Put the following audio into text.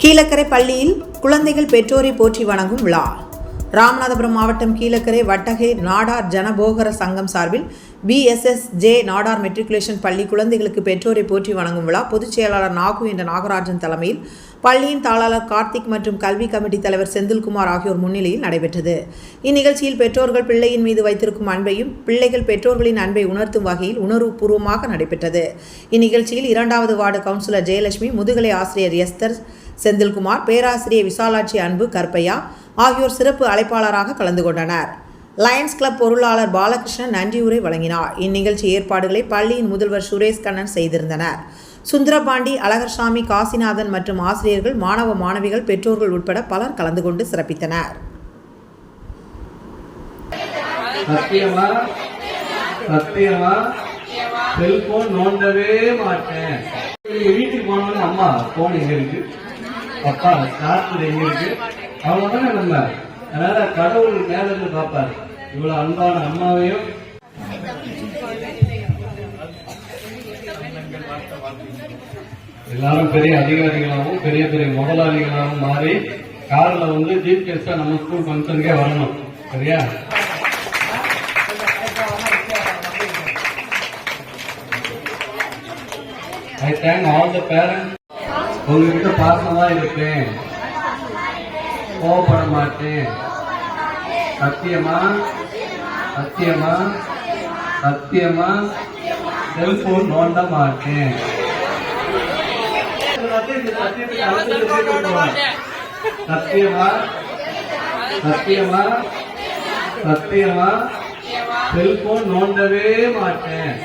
கீழக்கரை பள்ளியில் குழந்தைகள் பெற்றோரை போற்றி வணங்கும் விழா. ராமநாதபுரம் மாவட்டம் கீழக்கரை வட்டகை நாடார் ஜனபோகர சங்கம் சார்பில் பிஎஸ்எஸ் ஜே நாடார் மெட்ரிகுலேஷன் பள்ளி குழந்தைகளுக்கு பெற்றோரை போற்றி வணங்கும் விழா. பொதுச் செயலாளர் நாகு என்ற நாகராஜன் தலைமையில் பள்ளியின் தாளாளர் கார்த்திக் மற்றும் கல்வி கமிட்டி தலைவர் செந்தில்குமார் ஆகியோர் முன்னிலையில் நடைபெற்றது. இந்நிகழ்ச்சியில் பெற்றோர்கள் பிள்ளையின் மீது வைத்திருக்கும் அன்பையும் பிள்ளைகள் பெற்றோர்களின் அன்பை உணர்த்தும் வகையில் உணர்வுபூர்வமாக நடைபெற்றது. இந்நிகழ்ச்சியில் இரண்டாவது வார்டு கவுன்சிலர் ஜெயலட்சுமி முதுகலை ஆசிரியர் எஸ்தர் செந்தில்குமார் பேராசிரியர் விசாலாட்சி அன்பு கற்பையா ஆகியோர் சிறப்பு அழைப்பாளராக கலந்து கொண்டனர். லயன்ஸ் கிளப் பொருளாளர் பாலகிருஷ்ணன் நன்றியுரை வழங்கினார். இந்நிகழ்ச்சி ஏற்பாடுகளை பள்ளியின் முதல்வர் சுரேஷ் கண்ணன் செய்திருந்தனர். சுந்தரபாண்டி அழகர்சாமி காசிநாதன் மற்றும் ஆசிரியர்கள் மாணவ மாணவிகள் பெற்றோர்கள் உட்பட பலர் கலந்து கொண்டு சிறப்பித்தனர். சத்தியமா? சத்தியமா? செல்போன் நோண்டவே மாட்டேன். வீட்டுக்கு போனோம்னு அம்மா போன் எங்க இருக்கு? அப்பா காற்று எங்க இருக்கு அவ்வளவுதானே நம்ம அதனால கடவுள் மேல இருந்து பார்ப்பாரு. இவ்வளவு அன்பான அம்மாவையும். எல்லாரும் பெரிய அதிகாரிகளாகவும் பெரிய பெரிய முதலாளிகளாகவும் மாறி கார்ல வந்து ஜிபிஎஸ் நம்ம ஸ்கூல் ஃபங்க்ஷனுக்கே வரணும். சரியா? I thank all the parents உங்ககிட்ட பாசமா இருப்பேன். கோவப்பட மாட்டேன். சத்தியமா? சத்தியமா? சத்தியமா? செல்போன் நோண்ட மாட்டேன். சத்தியமா? சத்தியமா? சத்தியமா? செல்போன் நோண்டவே மாட்டேன்.